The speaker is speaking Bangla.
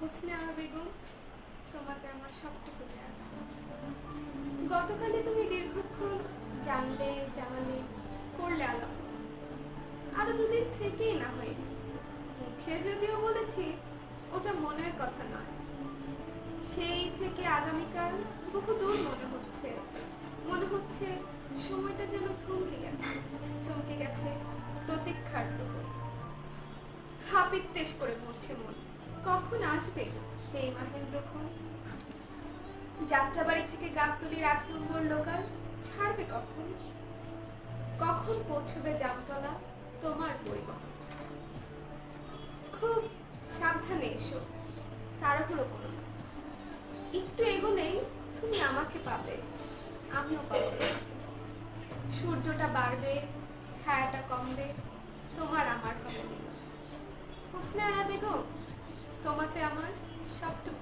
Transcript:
হোসনে আরা বেগম, তোমাতে আমার সবটুকুতে আছে। গতকালে তুমি দীর্ঘক্ষণ জানলে, জানালে, করলে আলাপ। আরও দুদিন থেকেই না হয়। মুখে যদিও বলেছি, ওটা মনের কথা নয়। সেই থেকে আগামীকাল বহু দূর মনে হচ্ছে। মনে হচ্ছে সময়টা যেন থমকে গেছে, চমকে গেছে প্রতীক্ষার প্রহর হাপিত্তেশ করে মরছে মন। কখন আসবে সেই মাহেন্দ্রক্ষণ যাত্রাবাড়ি থেকে গাবতলির এক নম্বর লোকাল ছাড়বে কখন? কখন পৌঁছবে জামতলা? তোমার পরিবহন। খুব সাবধানে এসো, তাড়াহুড়ো করো। একটু এগোলেই তুমি আমাকে পাবে, আমিও পাবো সূর্যটা বাড়বে, ছায়াটা কমবে, তোমার আমার হবে হোসনে আরা বেগম তোমাতে আমার সবটুকু